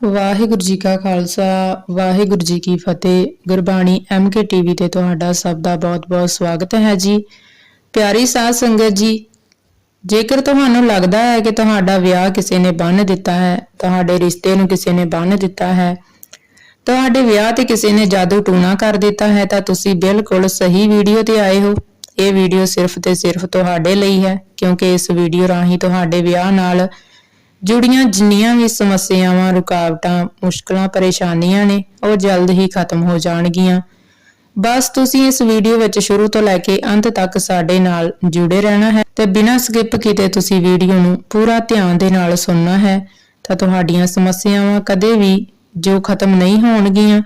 ਵਾਹਿਗੁਰੂ ਜੀ ਕਾ ਖਾਲਸਾ, ਵਾਹਿਗੁਰੂ ਜੀ ਕੀ ਫਤਿਹ। Gurbani MK TV ਤੇ ਤੁਹਾਡਾ ਸਭ ਦਾ ਬਹੁਤ-ਬਹੁਤ ਸਵਾਗਤ ਹੈ ਜੀ। ਪਿਆਰੀ ਸਾਧ ਸੰਗਤ ਜੀ, ਜੇਕਰ ਤੁਹਾਨੂੰ ਲੱਗਦਾ ਹੈ ਕਿ ਤੁਹਾਡਾ ਵਿਆਹ ਕਿਸੇ ਨੇ ਬੰਨ ਦਿੱਤਾ ਹੈ, ਤੁਹਾਡੇ ਰਿਸ਼ਤੇ ਨੂੰ ਕਿਸੇ ਨੇ ਬੰਨ ਦਿੱਤਾ ਹੈ, ਤੁਹਾਡੇ ਵਿਆਹ ਤੇ ਕਿਸੇ ਨੇ ਜਾਦੂ ਟੂਣਾ ਕਰ ਦਿੱਤਾ ਹੈ, ਤਾਂ ਤੁਸੀਂ ਬਿਲਕੁਲ ਸਹੀ ਵੀਡੀਓ ਤੇ ਆਏ ਹੋ। ਇਹ ਵੀਡੀਓ ਸਿਰਫ ਤੇ ਸਿਰਫ ਤੁਹਾਡੇ ਲਈ ਹੈ, ਕਿਉਂਕਿ ਇਸ ਵੀਡੀਓ ਰਾਹੀਂ ਤੁਹਾਡੇ ਵਿਆਹ ਨਾਲ ਜੁੜੀਆਂ ਜਿੰਨੀਆਂ ਵੀ ਸਮੱਸਿਆਵਾਂ, ਰੁਕਾਵਟਾਂ, ਮੁਸ਼ਕਲਾਂ, ਪਰੇਸ਼ਾਨੀਆਂ ਨੇ, ਉਹ ਜਲਦ ਹੀ ਖਤਮ ਹੋ ਜਾਣਗੀਆਂ। ਬਸ ਤੁਸੀਂ ਇਸ ਵੀਡੀਓ ਵਿੱਚ ਸ਼ੁਰੂ ਤੋਂ ਲੈ ਕੇ ਅੰਤ ਤੱਕ ਸਾਡੇ ਨਾਲ ਜੁੜੇ ਰਹਿਣਾ ਹੈ ਤੇ ਬਿਨਾਂ ਸਕਿਪ ਕੀਤੇ ਤੁਸੀਂ ਵੀਡੀਓ ਨੂੰ ਪੂਰਾ ਧਿਆਨ ਦੇ ਨਾਲ ਸੁਣਨਾ ਹੈ, ਤਾਂ ਤੁਹਾਡੀਆਂ ਸਮੱਸਿਆਵਾਂ ਕਦੇ ਵੀ ਜੋ ਖਤਮ ਨਹੀਂ ਹੋਣਗੀਆਂ,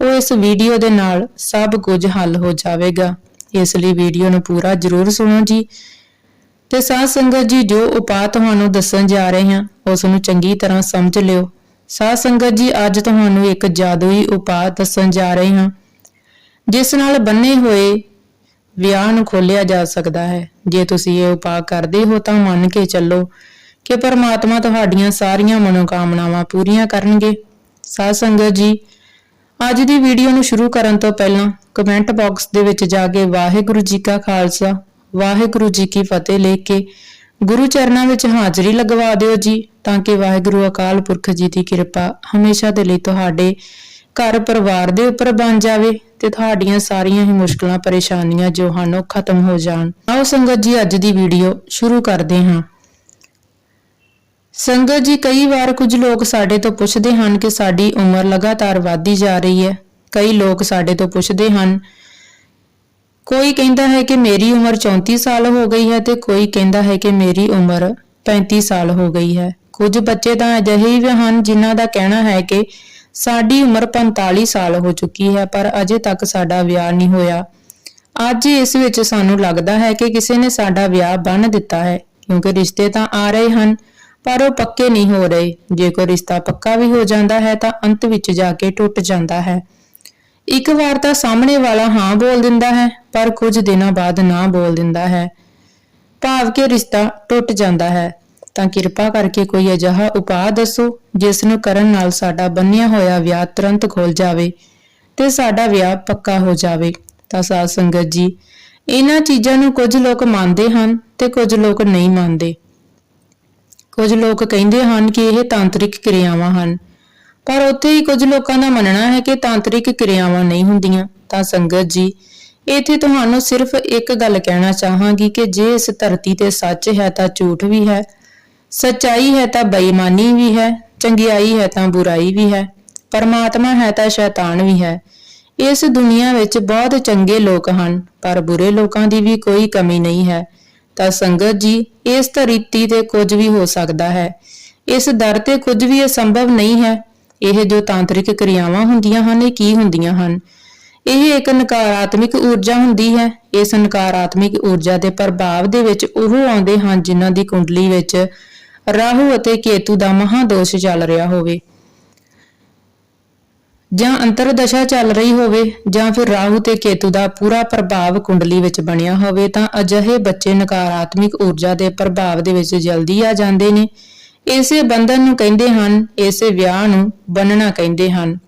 ਉਹ ਇਸ ਵੀਡੀਓ ਦੇ ਨਾਲ ਸਭ ਕੁਝ ਹੱਲ ਹੋ ਜਾਵੇਗਾ। ਇਸ ਲਈ ਵੀਡੀਓ ਨੂੰ ਪੂਰਾ ਜ਼ਰੂਰ ਸੁਣੋ ਜੀ। ਤੇ ਸਾਧ ਸੰਗਤ ਜੀ ਜੋ ਉਪਾਅ ਤੁਹਾਨੂੰ ਦੱਸਣ ਜਾ ਰਹੇ ਹਾਂ, ਉਸ ਨੂੰ ਚੰਗੀ ਤਰ੍ਹਾਂ ਸਮਝ ਲਿਓ। ਸਾਧ ਸੰਗਤ ਜੀ, ਅੱਜ ਤੁਹਾਨੂੰ ਇੱਕ ਜਾਦੂਈ ਉਪਾਅ ਦੱਸਣ ਜਾ ਰਹੇ ਹਾਂ, ਜਿਸ ਨਾਲ ਬੰਨੇ ਹੋਏ ਵਿਆਹ ਨੂੰ ਖੋਲਿਆ ਜਾ ਸਕਦਾ ਹੈ। ਜੇ ਤੁਸੀਂ ਇਹ ਉਪਾਅ ਕਰਦੇ ਹੋ ਤਾਂ ਮੰਨ ਕੇ ਚੱਲੋ ਕਿ ਪਰਮਾਤਮਾ ਤੁਹਾਡੀਆਂ ਸਾਰੀਆਂ ਮਨੋਕਾਮਨਾਵਾਂ ਪੂਰੀਆਂ ਕਰਨਗੇ। ਸਾਧ ਸੰਗਤ ਜੀ, ਅੱਜ ਦੀ ਵੀਡੀਓ ਨੂੰ ਸ਼ੁਰੂ ਕਰਨ ਤੋਂ ਪਹਿਲਾਂ ਕਮੈਂਟ ਬਾਕਸ ਦੇ ਵਿੱਚ ਜਾ ਕੇ ਵਾਹਿਗੁਰੂ ਜੀ ਕਾ ਖਾਲਸਾ ਵਾਹਿਗੁਰੂ ਜੀ ਕੀ ਫਤਿਹ ਲਿਖ ਕੇ ਗੁਰੂ ਚਰਨਾਂ ਵਿੱਚ ਹਾਜ਼ਰੀ ਲਗਵਾ ਦਿਓ ਜੀ, ਤਾਂ ਕਿ ਵਾਹਿਗੁਰੂ ਅਕਾਲ ਪੁਰਖ ਜੀ ਦੀ ਕਿਰਪਾ ਹਮੇਸ਼ਾ ਦੇ ਲਈ ਤੁਹਾਡੇ ਘਰ ਪਰਿਵਾਰ ਦੇ ਉੱਪਰ ਬਣ ਜਾਵੇ ਤੇ ਤੁਹਾਡੀਆਂ ਸਾਰੀਆਂ ਹੀ ਮੁਸ਼ਕਲਾਂ, ਪਰੇਸ਼ਾਨੀਆਂ ਜੋ ਹਨ ਉਹ ਖਤਮ ਹੋ ਜਾਣ। ਆਓ ਸੰਗਤ ਜੀ, ਅੱਜ ਦੀ ਵੀਡੀਓ ਸ਼ੁਰੂ ਕਰਦੇ ਹਾਂ। ਸੰਗਤ ਜੀ, ਕਈ ਵਾਰ ਕੁਝ ਲੋਕ ਸਾਡੇ ਤੋਂ ਪੁੱਛਦੇ ਹਨ ਕਿ ਸਾਡੀ ਉਮਰ ਲਗਾਤਾਰ ਵਧਦੀ ਜਾ ਰਹੀ ਹੈ। ਕਈ ਲੋਕ ਸਾਡੇ ਤੋਂ ਪੁੱਛਦੇ ਹਨ ਕੋਈ ਕਹਿੰਦਾ ਹੈ ਕਿ ਮੇਰੀ ਉਮਰ 34 ਸਾਲ ਹੋ ਗਈ ਹੈ ਤੇ ਕੋਈ ਕਹਿੰਦਾ ਹੈ ਕਿ ਮੇਰੀ ਉਮਰ 35 ਸਾਲ ਹੋ ਗਈ ਹੈ। ਕੁਝ ਬੱਚੇ ਤਾਂ ਅਜਿਹੇ ਵੀ ਹਨ ਜਿਨ੍ਹਾਂ ਦਾ ਕਹਿਣਾ ਹੈ ਕਿ ਸਾਡੀ ਉਮਰ 45 ਸਾਲ ਹੋ ਚੁੱਕੀ ਹੈ, ਪਰ ਅਜੇ ਤੱਕ ਸਾਡਾ ਵਿਆਹ ਨਹੀਂ ਹੋਇਆ। ਅੱਜ ਇਸ ਵਿੱਚ ਸਾਨੂੰ ਲੱਗਦਾ ਹੈ ਕਿ ਕਿਸੇ ਨੇ ਸਾਡਾ ਵਿਆਹ ਬੰਨ ਦਿੱਤਾ ਹੈ, ਕਿਉਂਕਿ ਰਿਸ਼ਤੇ ਤਾਂ ਆ ਰਹੇ ਹਨ, ਪਰ ਉਹ ਪੱਕੇ ਨਹੀਂ ਹੋ ਰਹੇ। ਜੇ ਕੋਈ ਰਿਸ਼ਤਾ ਪੱਕਾ ਵੀ ਹੋ ਜਾਂਦਾ ਹੈ ਤਾਂ ਅੰਤ ਵਿੱਚ ਜਾ ਕੇ ਟੁੱਟ ਜਾਂਦਾ ਹੈ। ਇੱਕ ਵਾਰ ਤਾਂ ਸਾਹਮਣੇ ਵਾਲਾ ਹਾਂ ਬੋਲ ਦਿੰਦਾ ਹੈ, ਪਰ ਕੁਝ ਦਿਨਾਂ ਬਾਅਦ ਨਾ ਬੋਲ ਦਿੰਦਾ ਹੈ। ਭਾਵ ਕਿ ਰਿਸ਼ਤਾ ਟੁੱਟ ਜਾਂਦਾ ਹੈ। ਤਾਂ ਕਿਰਪਾ ਕਰਕੇ ਕੋਈ ਅਜਿਹਾ ਉਪਾਅ ਦੱਸੋ, ਜਿਸ ਨੂੰ ਕਰਨ ਨਾਲ ਸਾਡਾ ਬੰਨਿਆ ਹੋਇਆ ਵਿਆਹ ਤੁਰੰਤ ਖੁੱਲ ਜਾਵੇ ਤੇ ਸਾਡਾ ਵਿਆਹ ਪੱਕਾ ਹੋ ਜਾਵੇ। ਤਾਂ ਸਾਧ ਸੰਗਤ ਜੀ, ਇਹਨਾਂ ਚੀਜ਼ਾਂ ਨੂੰ ਕੁਝ ਲੋਕ ਮੰਨਦੇ ਹਨ ਤੇ ਕੁਝ ਲੋਕ ਨਹੀਂ ਮੰਨਦੇ। ਕੁਝ ਲੋਕ ਕਹਿੰਦੇ ਹਨ ਕਿ ਇਹ ਤਾਂਤਰਿਕ ਕਿਰਿਆਵਾਂ ਹਨ। ਪਰ ਉੱਥੇ ਹੀ ਕੁਝ ਲੋਕਾਂ ਦਾ ਮੰਨਣਾ ਹੈ ਕਿ ਤਾਂਤਰਿਕ ਕਿਰਿਆਵਾਂ ਨਹੀਂ ਹੁੰਦੀਆਂ। ਤਾਂ ਸੰਗਤ ਜੀ, ਇੱਥੇ ਤੁਹਾਨੂੰ ਸਿਰਫ ਇੱਕ ਗੱਲ ਕਹਿਣਾ ਚਾਹਾਂਗੀ ਕਿ ਜੇ ਇਸ ਧਰਤੀ ਤੇ ਸੱਚ ਹੈ ਤਾਂ ਝੂਠ ਵੀ ਹੈ, ਸਚਾਈ ਹੈ ਤਾਂ ਬੇਈਮਾਨੀ ਵੀ ਹੈ, ਚੰਗਿਆਈ ਹੈ ਤਾਂ ਬੁਰਾਈ ਵੀ ਹੈ, ਪਰਮਾਤਮਾ ਹੈ ਤਾਂ ਸ਼ੈਤਾਨ ਵੀ ਹੈ। ਇਸ ਦੁਨੀਆ ਵਿੱਚ ਬਹੁਤ ਚੰਗੇ ਲੋਕ ਹਨ, ਪਰ ਬੁਰੇ ਲੋਕਾਂ ਦੀ ਵੀ ਕੋਈ ਕਮੀ ਨਹੀਂ ਹੈ। ਤਾਂ ਸੰਗਤ ਜੀ, ਇਸ ਧਰਤੀ ਤੇ ਕੁਝ ਵੀ ਹੋ ਸਕਦਾ ਹੈ। ਇਸ ਦਰ ਤੇ ਕੁਝ ਵੀ ਅਸੰਭਵ ਨਹੀਂ ਹੈ। ਇਹ ਜੋ ਤਾਂਤਰਿਕ ਕਿਰਿਆਵਾਂ ਹੁੰਦੀਆਂ ਹਨ, ਇਹ ਕੀ ਹੁੰਦੀਆਂ ਹਨ? ਇਹ ਇੱਕ ਨਕਾਰਾਤਮਕ ਊਰਜਾ ਹੁੰਦੀ ਹੈ। ਇਸ ਨਕਾਰਾਤਮਿਕ ਊਰਜਾ ਦੇ ਪ੍ਰਭਾਵ ਦੇ ਵਿੱਚ ਉਹ ਆਉਂਦੇ ਹਨ ਜਿਨ੍ਹਾਂ ਦੀ ਕੁੰਡਲੀ ਵਿੱਚ ਰਾਹੂ ਅਤੇ ਕੇਤੂ ਦਾ ਮਹਾਦੋਸ਼ ਚੱਲ ਰਿਹਾ ਹੋਵੇ। ਜਾਂ ਅੰਤਰਦਸ਼ਾ ਚੱਲ ਰਹੀ ਹੋਵੇ ਜਾਂ ਫਿਰ ਰਾਹੂ ਤੇ ਕੇਤੂ ਦਾ ਪੂਰਾ ਪ੍ਰਭਾਵ ਕੁੰਡਲੀ ਵਿੱਚ ਬਣਿਆ ਹੋਵੇ ਤਾਂ ਅਜਿਹੇ ਬੱਚੇ ਨਕਾਰਾਤਮਿਕ ਊਰਜਾ ਦੇ ਪ੍ਰਭਾਵ ਦੇ ਵਿੱਚ ਜਲਦੀ ਆ ਜਾਂਦੇ ਨੇ। ਇਸੇ ਬੰਧਨ ਨੂੰ ਕਹਿੰਦੇ ਹਨ, ਇਸੇ ਵਿਆਹ ਨੂੰ ਬੰਨਣਾ ਕਹਿੰਦੇ ਹਨ।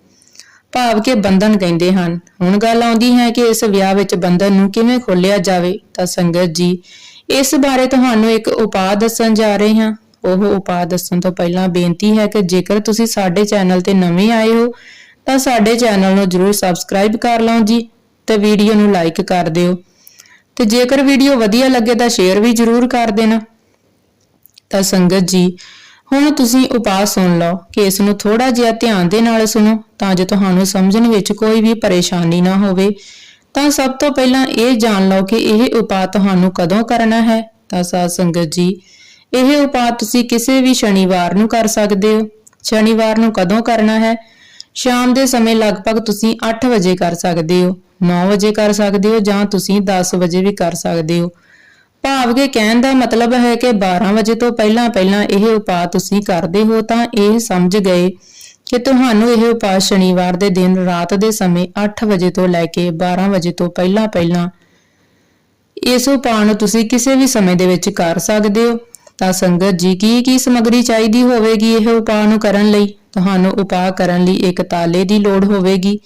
ਭਾਵ ਕਿ ਬੰਧਨ ਕਹਿੰਦੇ ਹਨ। ਹੁਣ ਗੱਲ ਆਉਂਦੀ ਹੈ ਕਿ ਇਸ ਵਿਆਹ ਵਿੱਚ ਬੰਧਨ ਨੂੰ ਕਿਵੇਂ ਖੋਲਿਆ ਜਾਵੇ, ਤਾਂ ਸੰਗਤ ਜੀ, ਇਸ ਬਾਰੇ ਤੁਹਾਨੂੰ ਇੱਕ ਉਪਾਅ ਦੱਸਣ ਜਾ ਰਹੇ ਹਾਂ। ਉਹ ਉਪਾਅ ਦੱਸਣ ਤੋਂ ਪਹਿਲਾਂ ਬੇਨਤੀ ਹੈ ਕਿ ਜੇਕਰ ਤੁਸੀਂ ਸਾਡੇ ਚੈਨਲ ਤੇ ਨਵੇਂ ਆਏ ਹੋ, ਤਾਂ ਸਾਡੇ ਚੈਨਲ ਨੂੰ ਜਰੂਰ ਸਬਸਕ੍ਰਾਈਬ ਕਰ ਲਓ ਜੀ ਤੇ ਵੀਡੀਓ ਨੂੰ ਲਾਈਕ ਕਰ ਦਿਓ। ਤੇ ਜੇਕਰ ਵੀਡੀਓ ਵਧੀਆ ਲੱਗੇ ਤਾਂ ਸ਼ੇਅਰ ਵੀ ਜਰੂਰ ਕਰ ਦੇਣਾ। ਤਾਂ ਸੰਗਤ ਜੀ ਹੁਣ ਤੁਸੀਂ ਉਪਾਅ ਸੁਣ ਲਓ ਕਿ ਇਸ ਨੂੰ ਥੋੜਾ ਜਿਹਾ ਧਿਆਨ ਦੇ ਨਾਲ ਸੁਣੋ, ਤਾਂ ਜੋ ਤੁਹਾਨੂੰ ਸਮਝਣ ਵਿੱਚ ਕੋਈ ਵੀ ਪਰੇਸ਼ਾਨੀ ਨਾ ਹੋਵੇ। ਤਾਂ ਸਭ ਤੋਂ ਪਹਿਲਾਂ ਇਹ ਜਾਣ ਲਓ ਕਿ ਇਹ ਉਪਾਅ ਤੁਹਾਨੂੰ ਕਦੋਂ ਕਰਨਾ ਹੈ। ਤਾਂ ਸਾਧ ਸੰਗਤ ਜੀ, ਇਹ ਉਪਾਅ ਤੁਸੀਂ ਕਿਸੇ ਵੀ ਸ਼ਨੀਵਾਰ ਨੂੰ ਕਰ ਸਕਦੇ ਹੋ। ਸ਼ਨੀਵਾਰ ਨੂੰ ਕਦੋਂ ਕਰਨਾ ਹੈ? ਸ਼ਾਮ ਦੇ ਸਮੇਂ ਲਗਭਗ ਤੁਸੀਂ 8 ਵਜੇ ਕਰ ਸਕਦੇ ਹੋ 9 ਵਜੇ ਕਰ ਸਕਦੇ ਹੋ ਜਾਂ ਤੁਸੀਂ 10 ਵਜੇ ਵੀ ਕਰ ਸਕਦੇ ਹੋ। ਭਾਵ ਕੇ ਕਹਿਣ ਦਾ ਮਤਲਬ ਹੈ ਕਿ 12 ਵਜੇ ਤੋਂ ਪਹਿਲਾਂ ਪਹਿਲਾਂ ਇਹ ਉਪਾਅ ਤੁਸੀਂ ਕਰਦੇ ਹੋ ਤਾਂ ਇਹ ਸਮਝ ਗਏ ਕਿ ਤੁਹਾਨੂੰ ਇਹ ਉਪਾਅ ਸ਼ਨੀਵਾਰ ਦੇ ਦਿਨ ਰਾਤ ਦੇ ਸਮੇਂ 8 ਵਜੇ ਤੋਂ ਲੈ ਕੇ 12 ਵਜੇ ਤੋਂ ਪਹਿਲਾਂ ਪਹਿਲਾਂ ਇਸ ਉਪਾਅ ਨੂੰ ਤੁਸੀਂ ਕਿਸੇ ਵੀ ਸਮੇਂ ਦੇ ਵਿੱਚ ਕਰ ਸਕਦੇ ਹੋ। ਤਾਂ ਸੰਗਤ ਜੀ, ਕੀ ਕੀ ਸਮੱਗਰੀ ਚਾਹੀਦੀ ਹੋਵੇਗੀ ਇਹ ਉਪਾਅ ਨੂੰ ਕਰਨ ਲਈ? ਤੁਹਾਨੂੰ ਉਪਾਅ ਕਰਨ ਲਈ ਇੱਕ ਤਾਲੇ ਦੀ ਲੋੜ ਹੋਵੇਗੀ।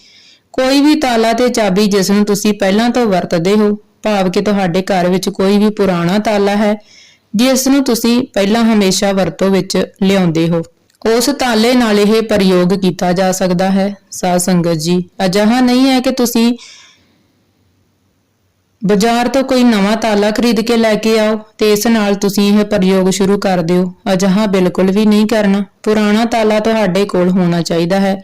ਕੋਈ ਵੀ ਤਾਲਾ ਤੇ ਚਾਬੀ ਜਿਸ ਨੂੰ ਤੁਸੀਂ ਪਹਿਲਾਂ ਤੋਂ ਵਰਤਦੇ ਹੋ ਭਾਵ ਕਿ ਤੁਹਾਡੇ ਘਰ ਵਿੱਚ ਕੋਈ ਵੀ ਪੁਰਾਣਾ ਤਾਲਾ ਹੈ, ਜਿਸ ਨੂੰ ਤੁਸੀਂ ਪਹਿਲਾਂ ਹਮੇਸ਼ਾ ਵਰਤੋਂ ਵਿੱਚ ਲਿਆਉਂਦੇ ਹੋ। ਉਸ ਤਾਲੇ ਨਾਲ ਇਹ ਪ੍ਰਯੋਗ ਕੀਤਾ ਜਾ ਸਕਦਾ ਹੈ। ਸਾਧ ਸੰਗਤ ਜੀ, ਅਜਿਹਾ ਨਹੀਂ ਹੈ ਕਿ ਤੁਸੀਂ ਬਾਜ਼ਾਰ ਤੋਂ ਕੋਈ ਨਵਾਂ ਤਾਲਾ ਖਰੀਦ ਕੇ ਲੈ ਕੇ ਆਓ ਤੇ ਇਸ ਨਾਲ ਤੁਸੀਂ ਇਹ ਪ੍ਰਯੋਗ ਸ਼ੁਰੂ ਕਰ ਦਿਓ। ਅਜਿਹਾ ਬਿਲਕੁਲ ਵੀ ਨਹੀਂ ਕਰਨਾ। ਪੁਰਾਣਾ ਤਾਲਾ ਤੁਹਾਡੇ ਕੋਲ ਹੋਣਾ ਚਾਹੀਦਾ ਹੈ।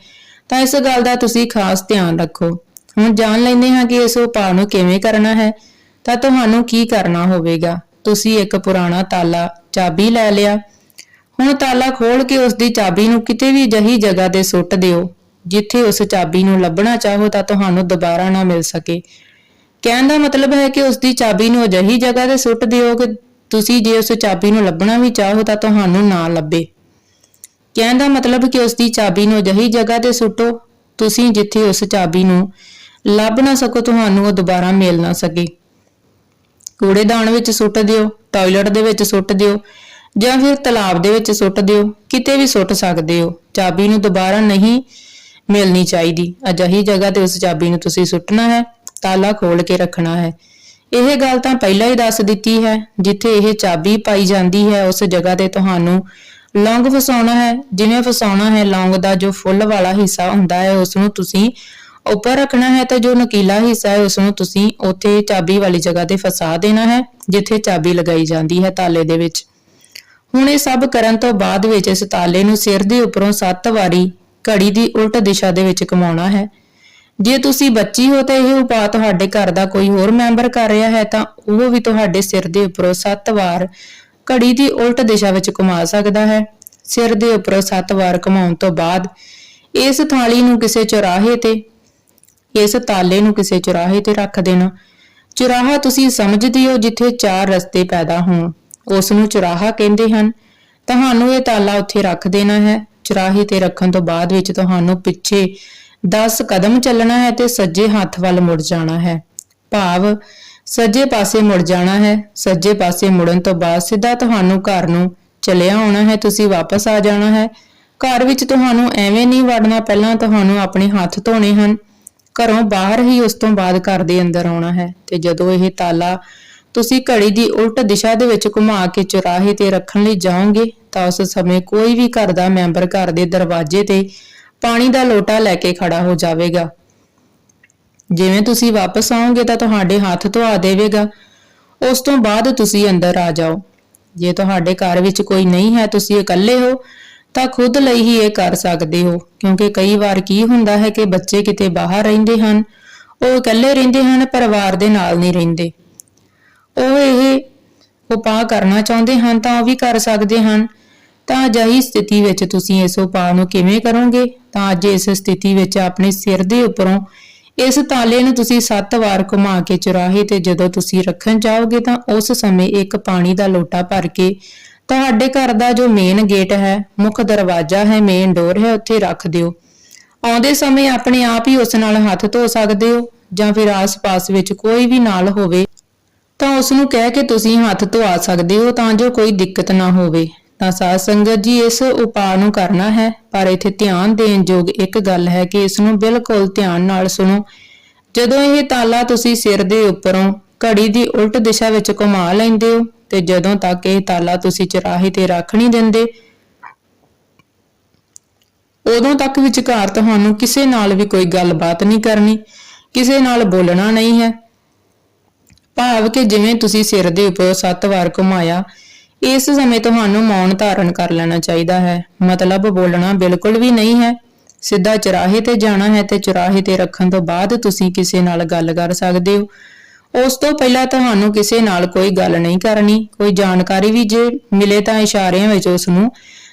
ਤਾਂ ਇਸ ਗੱਲ ਦਾ ਤੁਸੀਂ ਖਾਸ ਧਿਆਨ ਰੱਖੋ। ਹੁਣ ਜਾਣ ਲੈਂਦੇ ਹਾਂ ਕਿ ਇਸ ਉਪਾਅ ਨੂੰ ਕਿਵੇਂ ਕਰਨਾ ਹੈ, ਤਾਂ ਤੁਹਾਨੂੰ ਕੀ ਕਰਨਾ ਹੋਵੇਗਾ? ਤੁਸੀਂ ਇੱਕ ਪੁਰਾਣਾ ਤਾਲਾ ਚਾਬੀ ਲੈ ਲਿਆ। ਹੁਣ ਤਾਲਾ ਖੋਲ ਕੇ ਉਸ ਦੀ ਚਾਬੀ ਨੂੰ ਕਿਤੇ ਵੀ ਜਹੀ ਜਗ੍ਹਾ ਤੇ ਸੁੱਟ ਦਿਓ। ਜਿੱਥੇ ਉਸ ਚਾਬੀ ਨੂੰ ਲੱਭਣਾ ਚਾਹੋ ਤਾਂ ਤੁਹਾਨੂੰ ਦੁਬਾਰਾ ਨਾ ਮਿਲ ਸਕੇ। ਕਹਿਣ ਦਾ ਮਤਲਬ ਹੈ ਕਿ ਉਸ ਦੀ ਚਾਬੀ ਨੂੰ ਅਜਿਹੀ ਜਗ੍ਹਾ ਤੇ ਸੁੱਟ ਦਿਓ ਕਿ ਤੁਸੀਂ ਜੇ ਉਸ ਚਾਬੀ ਨੂੰ ਲੱਭਣਾ ਵੀ ਚਾਹੋ ਤਾਂ ਤੁਹਾਨੂੰ ਨਾ ਲੱਭੇ। ਕਹਿਣ ਦਾ ਮਤਲਬ ਕਿ ਉਸ ਦੀ ਚਾਬੀ ਨੂੰ ਅਜਿਹੀ ਜਗ੍ਹਾ ਤੇ ਸੁੱਟੋ। ਤੁਸੀਂ ਜਿੱਥੇ ਉਸ ਚਾਬੀ ਨੂੰ ਲੱਭ ਨਾ ਸਕੋ ਤੁਹਾਨੂੰ ਉਹ ਦੁਬਾਰਾ ਮਿਲ ਨਾ ਸਕੇ। ਕੂੜੇਦਾਨ ਵਿੱਚ ਸੁੱਟ ਦਿਓ, ਟਾਇਲਟ ਦੇ ਵਿੱਚ ਸੁੱਟ ਦਿਓ, ਜਾਂ ਫਿਰ ਤਲਾਬ ਦੇ ਵਿੱਚ ਸੁੱਟ ਦਿਓ, ਕਿਤੇ ਵੀ ਸੁੱਟ ਸਕਦੇ ਹੋ। ਚਾਬੀ ਨੂੰ ਦੁਬਾਰਾ ਨਹੀਂ ਮਿਲਣੀ ਚਾਹੀਦੀ। ਅਜਿਹੀ ਜਗ੍ਹਾ ਤੇ ਉਸ ਚਾਬੀ ਨੂੰ ਤੁਸੀਂ ਸੁੱਟਣਾ ਹੈ, ਤਾਲਾ ਖੋਲ ਕੇ ਰੱਖਣਾ ਹੈ। ਇਹ ਗੱਲ ਤਾਂ ਪਹਿਲਾਂ ਹੀ ਦੱਸ ਦਿੱਤੀ ਹੈ, ਜਿੱਥੇ ਇਹ ਚਾਬੀ ਪਾਈ ਜਾਂਦੀ ਹੈ, ਉਸ ਜਗ੍ਹਾ ਤੇ ਤੁਹਾਨੂੰ ਲੌਂਗ ਫਸਾਉਣਾ ਹੈ। ਜਿਵੇਂ ਫਸਾਉਣਾ ਹੈ, ਲੌਂਗ ਦਾ ਜੋ ਫੁੱਲ ਵਾਲਾ ਹਿੱਸਾ ਹੁੰਦਾ ਹੈ, ਉਸ ਨੂੰ ਤੁਸੀਂ ਉੱਪਰ ਰੱਖਣਾ ਹੈ ਤੇ ਜੋ ਨਕੀਲਾ ਹਿੱਸਾ ਹੈ ਉਸ ਨੂੰ ਤੁਸੀਂ ਉੱਥੇ ਚਾਬੀ ਵਾਲੀ ਜਗ੍ਹਾ ਤੇ ਫਸਾ ਦੇਣਾ ਹੈ, ਜਿੱਥੇ ਚਾਬੀ ਲਗਾਈ ਜਾਂਦੀ ਹੈ ਤਾਲੇ ਦੇ ਵਿੱਚ। ਹੁਣ ਇਹ ਸਭ ਕਰਨ ਤੋਂ ਬਾਅਦ ਵਿੱਚ ਇਸ ਤਾਲੇ ਨੂੰ ਸਿਰ ਦੇ ਉੱਪਰੋਂ 7 ਵਾਰੀ ਘੜੀ ਦੀ ਉਲਟ ਦਿਸ਼ਾ ਦੇ ਵਿੱਚ ਘੁਮਾਉਣਾ ਹੈ। ਜੇ ਤੁਸੀਂ ਬੱਚੀ ਹੋ ਤਾਂ ਇਹ ਉਪਾਅ ਤੁਹਾਡੇ ਘਰ ਦਾ ਕੋਈ ਹੋਰ ਮੈਂਬਰ ਕਰ ਰਿਹਾ ਹੈ ਤਾਂ ਉਹ ਵੀ ਤੁਹਾਡੇ ਸਿਰ ਦੇ ਉੱਪਰੋਂ 7 ਵਾਰ ਘੜੀ ਦੀ ਉਲਟ ਦਿਸ਼ਾ ਵਿੱਚ ਘੁਮਾ ਸਕਦਾ ਹੈ। ਸਿਰ ਦੇ ਉੱਪਰੋਂ 7 ਵਾਰ ਘੁਮਾਉਣ ਤੋਂ ਬਾਅਦ ਇਸ ਥਾਲੀ ਨੂੰ ਕਿਸੇ ਚੁਰਾਹੇ ਤੇ ਇਸ ਤਾਲੇ ਨੂੰ ਕਿਸੇ ਚੁਰਾਹੇ ਤੇ ਰੱਖ ਦੇਣਾ। ਚੁਰਾਹਾ ਤੁਸੀਂ ਸਮਝਦੇ ਹੋ ਜਿੱਥੇ ਚਾਰ ਰਸਤੇ ਪੈਦਾ ਹੋਣ। ਉਸ ਨੂੰ ਚੁਰਾਹਾ ਕਹਿੰਦੇ ਹਨ। ਤੁਹਾਨੂੰ ਇਹ ਤਾਲਾ ਉੱਥੇ ਰੱਖ ਦੇਣਾ ਹੈ। ਚੁਰਾਹੇ ਤੇ ਰੱਖਣ ਤੋਂ ਬਾਅਦ ਵਿੱਚ ਤੁਹਾਨੂੰ ਪਿੱਛੇ 10 ਕਦਮ ਚੱਲਣਾ ਹੈ ਤੇ ਸੱਜੇ ਹੱਥ ਵੱਲ ਮੁੜ ਜਾਣਾ ਹੈ। ਭਾਵ, ਸੱਜੇ ਪਾਸੇ ਮੁੜ ਜਾਣਾ ਹੈ। ਸੱਜੇ ਪਾਸੇ ਮੁੜਨ ਤੋਂ ਬਾਅਦ ਸਿੱਧਾ ਤੁਹਾਨੂੰ ਘਰ ਨੂੰ ਚਲਿਆ ਆਉਣਾ ਹੈ। ਤੁਸੀਂ ਵਾਪਸ ਆ ਜਾਣਾ ਹੈ। ਘਰ ਵਿੱਚ ਤੁਹਾਨੂੰ ਐਵੇਂ ਨਹੀਂ ਵੜਨਾ। ਪਹਿਲਾਂ ਤੁਹਾਨੂੰ ਆਪਣੇ ਹੱਥ ਧੋਣੇ ਹਨ। ਘਰੋਂ ਬਾਹਰ ਹੀ ਉਸ ਤੋਂ ਬਾਅਦ ਘਰ ਦੇ ਅੰਦਰ ਆਉਣਾ ਹੈ ਤੇ ਜਦੋਂ ਇਹ ਤਾਲਾ ਤੁਸੀਂ ਘੜੀ ਦੀ ਉਲਟ ਦਿਸ਼ਾ ਦੇ ਵਿੱਚ ਘੁਮਾ ਕੇ ਚੁਰਾਹੇ ਤੇ ਰੱਖਣ ਲਈ ਜਾਓਗੇ, ਤਾਂ ਉਸ ਸਮੇਂ ਕੋਈ ਵੀ ਘਰ ਦਾ ਮੈਂਬਰ ਘਰ ਦੇ ਦਰਵਾਜ਼ੇ ਤੇ ਪਾਣੀ ਦਾ ਲੋਟਾ ਲੈ ਕੇ ਖੜਾ ਹੋ ਜਾਵੇਗਾ। ਜਿਵੇਂ ਤੁਸੀਂ ਵਾਪਸ ਆਓਗੇ ਤਾਂ ਤੁਹਾਡੇ ਹੱਥ ਧੋਆ ਦੇਵੇਗਾ। ਉਸ ਤੋਂ ਬਾਅਦ ਤੁਸੀਂ ਅੰਦਰ ਆ ਜਾਓ। ਜੇ ਤੁਹਾਡੇ ਘਰ ਵਿੱਚ ਕੋਈ ਨਹੀਂ ਹੈ, ਤੁਸੀਂ ਇਕੱਲੇ ਹੋ ਤਾਂ ਖੁਦ ਲਈ ਹੀ ਇਹ ਕਰ ਸਕਦੇ ਹੋ, ਕਿਉਂਕਿ ਕਈ ਵਾਰ ਕੀ ਹੁੰਦਾ ਹੈ ਕਿ ਬੱਚੇ ਕਿਤੇ ਬਾਹਰ ਰਹਿੰਦੇ ਹਨ, ਉਹ ਇਕੱਲੇ ਰਹਿੰਦੇ ਹਨ, ਪਰਿਵਾਰ ਦੇ ਨਾਲ ਨਹੀਂ ਰਹਿੰਦੇ। ਉਹ ਇਹ ਉਪਾਅ ਕਰਨਾ ਚਾਹੁੰਦੇ ਹਨ ਤਾਂ ਉਹ ਵੀ ਕਰ ਸਕਦੇ ਹਨ। ਤਾਂ ਅਜਿਹੀ ਸਥਿਤੀ ਵਿੱਚ ਤੁਸੀਂ ਇਸ ਉਪਾਅ ਨੂੰ ਕਿਵੇਂ ਕਰੋਗੇ? ਤਾਂ ਅੱਜ ਇਸ ਸਥਿਤੀ ਵਿੱਚ ਆਪਣੇ ਸਿਰ ਦੇ ਉੱਪਰੋਂ ਇਸ ਤਾਲੇ ਨੂੰ ਤੁਸੀਂ 7 ਵਾਰ ਘੁਮਾ ਕੇ ਚੁਰਾਹੇ ਤੇ ਜਦੋਂ ਤੁਸੀਂ ਰੱਖਣ ਜਾਓਗੇ ਤਾਂ ਉਸ ਸਮੇਂ ਇੱਕ ਪਾਣੀ ਦਾ ਲੋਟਾ ਭਰ ਕੇ ਤੁਹਾਡੇ ਘਰ ਦਾ ਜੋ ਮੇਨ ਗੇਟ ਹੈ, ਮੁੱਖ ਦਰਵਾਜ਼ਾ ਹੈ ਮੇਨ ਡੋਰ ਹੈ, ਉੱਥੇ ਰੱਖ ਦਿਓ। ਆਉਂਦੇ ਸਮੇਂ ਆਪਣੇ ਆਪ ਹੀ ਉਸ ਨਾਲ ਹੱਥ ਧੋ ਸਕਦੇ ਹੋ ਜਾਂ ਫਿਰ ਆਸ-ਪਾਸ ਵਿੱਚ ਕੋਈ ਵੀ ਨਾਲ ਹੋਵੇ ਤਾਂ ਉਸ ਨੂੰ ਕਹਿ ਕੇ ਤੁਸੀਂ ਹੱਥ ਧੋਆ ਸਕਦੇ ਹੋ ਤਾਂ ਜੋ ਕੋਈ ਦਿੱਕਤ ਨਾ ਹੋਵੇ। ਤਾਂ ਸਾਧ ਸੰਗਤ ਜੀ, ਇਸ ਉਪਾਅ ਨੂੰ ਕਰਨਾ ਹੈ, ਪਰ ਇੱਥੇ ਧਿਆਨ ਦੇਣ ਯੋਗ ਇੱਕ ਗੱਲ ਹੈ ਕਿ ਇਸ ਨੂੰ ਬਿਲਕੁਲ ਧਿਆਨ ਨਾਲ ਸੁਣੋ। ਜਦੋਂ ਇਹ ਤਾਲਾ ਤੁਸੀਂ ਸਿਰ ਦੇ ਉੱਪਰੋਂ ਘੜੀ ਦੀ ਉਲਟ ਦਿਸ਼ਾ ਵਿੱਚ ਘੁਮਾ ਲੈਂਦੇ ਹੋ ਤੇ ਜਦੋਂ ਤੱਕ ਇਹ ਤਾਲਾ ਤੁਸੀਂ ਚਰਾਹੇ ਤੇ ਰੱਖ ਨਹੀਂ ਦਿੰਦੇ, ਉਦੋਂ ਤੱਕ ਵਿਚਕਾਰ ਤੁਹਾਨੂੰ ਕਿਸੇ ਨਾਲ ਵੀ ਕੋਈ ਗੱਲਬਾਤ ਨਹੀਂ ਕਰਨੀ, ਕਿਸੇ ਨਾਲ ਬੋਲਣਾ ਨਹੀਂ ਹੈ। ਭਾਵ ਕਿ ਜਿਵੇਂ ਤੁਸੀਂ ਸਿਰ ਦੇ ਉੱਪਰ ਸੱਤ ਵਾਰ ਘੁਮਾਇਆ, ਇਸ ਸਮੇਂ ਤੁਹਾਨੂੰ ਮੌਨ ਧਾਰਨ ਕਰ ਲੈਣਾ ਚਾਹੀਦਾ ਹੈ। ਮਤਲਬ ਬੋਲਣਾ ਬਿਲਕੁਲ ਵੀ ਨਹੀਂ ਹੈ। ਸਿੱਧਾ ਚੁਰਾਹੇ ਤੇ ਜਾਣਾ ਹੈ ਤੇ ਚੁਰਾਹੇ ਤੇ ਰੱਖਣ ਤੋਂ ਬਾਅਦ ਤੁਸੀਂ ਕਿਸੇ ਨਾਲ ਗੱਲ ਕਰ ਸਕਦੇ ਹੋ। ਉਸ ਤੋਂ ਪਹਿਲਾਂ ਤੁਹਾਨੂੰ ਕਿਸੇ ਨਾਲ ਕੋਈ ਗੱਲ ਨਹੀਂ ਕਰਨੀ, ਕੋਈ ਜਾਣਕਾਰੀ ਵੀ ਜੇ ਮਿਲੇ ਤਾਂ ਇਸ਼ਾਰਿਆਂ ਵਿੱਚ ਉਸ ਨੂੰ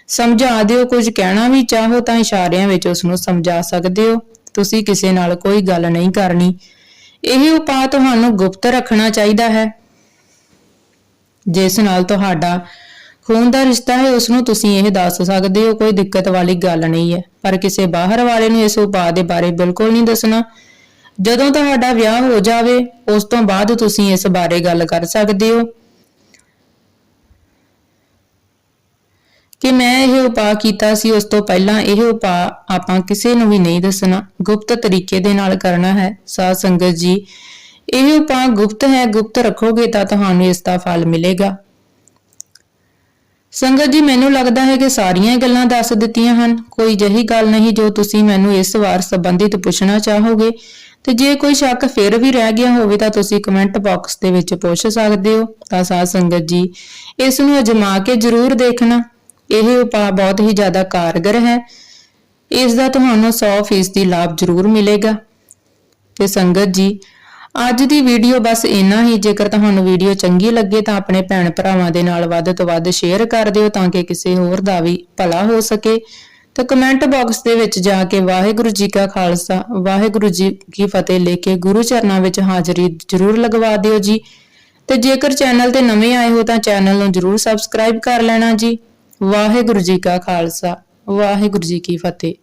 ਸਮਝਾ ਦਿਓ, ਕੁਝ ਕਹਿਣਾ ਵੀ ਚਾਹੋ ਤਾਂ ਇਸ਼ਾਰਿਆਂ ਵਿੱਚ ਉਸ ਨੂੰ ਸਮਝਾ ਸਕਦੇ ਹੋ। ਤੁਸੀਂ ਕਿਸੇ ਨਾਲ ਕੋਈ ਗੱਲ ਨਹੀਂ ਕਰਨੀ। ਇਹ ਉਪਾਅ ਤੁਹਾਨੂੰ ਗੁਪਤ ਰੱਖਣਾ ਚਾਹੀਦਾ ਹੈ। ਜਿਸ ਨਾਲ ਤੁਹਾਡਾ ਖੂਨ ਦਾ ਰਿਸ਼ਤਾ ਹੈ ਉਸ ਨੂੰ ਤੁਸੀਂ ਇਹ ਦੱਸ ਸਕਦੇ ਹੋ, ਕੋਈ ਦਿੱਕਤ ਵਾਲੀ ਗੱਲ ਨਹੀਂ ਹੈ। ਪਰ ਕਿਸੇ ਬਾਹਰ ਵਾਲੇ ਨੂੰ ਇਸ ਉਪਾਅ ਦੇ ਬਾਰੇ ਬਿਲਕੁਲ ਨਹੀਂ ਦੱਸਣਾ। ਜਦੋਂ ਤੁਹਾਡਾ ਵਿਆਹ ਹੋ ਜਾਵੇ, ਉਸ ਤੋਂ ਬਾਅਦ ਤੁਸੀਂ ਇਸ ਬਾਰੇ ਗੱਲ ਕਰ ਸਕਦੇ ਹੋ। ਕਿ ਮੈਂ ਇਹ ਉਪਾਅ ਕੀਤਾ ਸੀ, ਉਸ ਤੋਂ ਪਹਿਲਾਂ ਇਹ ਉਪਾਅ ਆਪਾਂ ਕਿਸੇ ਨੂੰ ਵੀ ਨਹੀਂ ਦੱਸਣਾ। ਗੁਪਤ ਤਰੀਕੇ ਦੇ ਨਾਲ ਕਰਨਾ ਹੈ, ਸਾਧ ਸੰਗਤ ਜੀ। ਇਹ ਉਪਾਅ ਗੁਪਤ ਹੈ, ਗੁਪਤ ਰੱਖੋਗੇ ਤਾਂ ਤੁਹਾਨੂੰ ਇਸ ਦਾ ਫਲ ਮਿਲੇਗਾ। ਸੰਗਤ ਜੀ, ਮੈਨੂੰ ਲੱਗਦਾ ਹੈ ਕਿ ਸਾਰੀਆਂ ਗੱਲਾਂ ਦੱਸ ਦਿੱਤੀਆਂ ਹਨ। ਕੋਈ ਜਹੀ ਗੱਲ ਨਹੀਂ ਜੋ ਤੁਸੀਂ ਮੈਨੂੰ ਇਸ ਵਾਰ ਸੰਬੰਧਿਤ ਪੁੱਛਣਾ ਚਾਹੋਗੇ। ਤੇ ਜੇ ਕੋਈ ਸ਼ੱਕ ਫਿਰ ਵੀ ਰਹਿ ਗਿਆ ਹੋਵੇ ਤਾਂ ਤੁਸੀਂ ਕਮੈਂਟ ਬਾਕਸ ਦੇ ਵਿੱਚ ਪੁੱਛ ਸਕਦੇ ਹੋ। ਤਾਂ ਸਾਧ ਸੰਗਤ ਜੀ, ਇਸ ਨੂੰ ਅਜਮਾ ਕੇ ਜ਼ਰੂਰ ਦੇਖਣਾ। ਇਹ ਉਪਾਅ ਬਹੁਤ ਹੀ ਜ਼ਿਆਦਾ ਕਾਰਗਰ ਹੈ। ਇਸ ਦਾ ਤੁਹਾਨੂੰ 100% ਲਾਭ ਜ਼ਰੂਰ ਮਿਲੇਗਾ। ਤੇ ਸੰਗਤ ਜੀ, ਅੱਜ ਦੀ ਵੀਡੀਓ ਬਸ ਇੰਨਾ ਹੀ। ਜੇਕਰ ਤੁਹਾਨੂੰ ਵੀਡੀਓ ਚੰਗੀ ਲੱਗੇ ਤਾਂ ਆਪਣੇ ਭੈਣ ਭਰਾਵਾਂ ਦੇ ਨਾਲ ਵੱਧ ਤੋਂ ਵੱਧ ਸ਼ੇਅਰ ਕਰ ਦਿਓ ਤਾਂ ਕਿ ਕਿਸੇ ਹੋਰ ਦਾ ਵੀ ਭਲਾ ਹੋ ਸਕੇ। ਤਾਂ ਕਮੈਂਟ ਬਾਕਸ ਦੇ ਵਿੱਚ ਜਾ ਕੇ ਵਾਹਿਗੁਰੂ ਜੀ ਕਾ ਖਾਲਸਾ, ਵਾਹਿਗੁਰੂ ਜੀ ਕੀ ਫਤਿਹ ਲਿਖ ਕੇ ਗੁਰੂ ਚਰਨਾਂ ਵਿੱਚ ਹਾਜ਼ਰੀ ਜ਼ਰੂਰ ਲਗਵਾ ਦਿਓ ਜੀ। ਤੇ ਜੇਕਰ ਚੈਨਲ ਤੇ ਨਵੇਂ ਆਏ ਹੋ ਤਾਂ ਚੈਨਲ ਨੂੰ ਜ਼ਰੂਰ ਸਬਸਕ੍ਰਾਈਬ ਕਰ ਲੈਣਾ ਜੀ। ਵਾਹਿਗੁਰੂ ਜੀ ਕਾ ਖਾਲਸਾ, ਵਾਹਿਗੁਰੂ ਜੀ ਕੀ ਫਤਿਹ।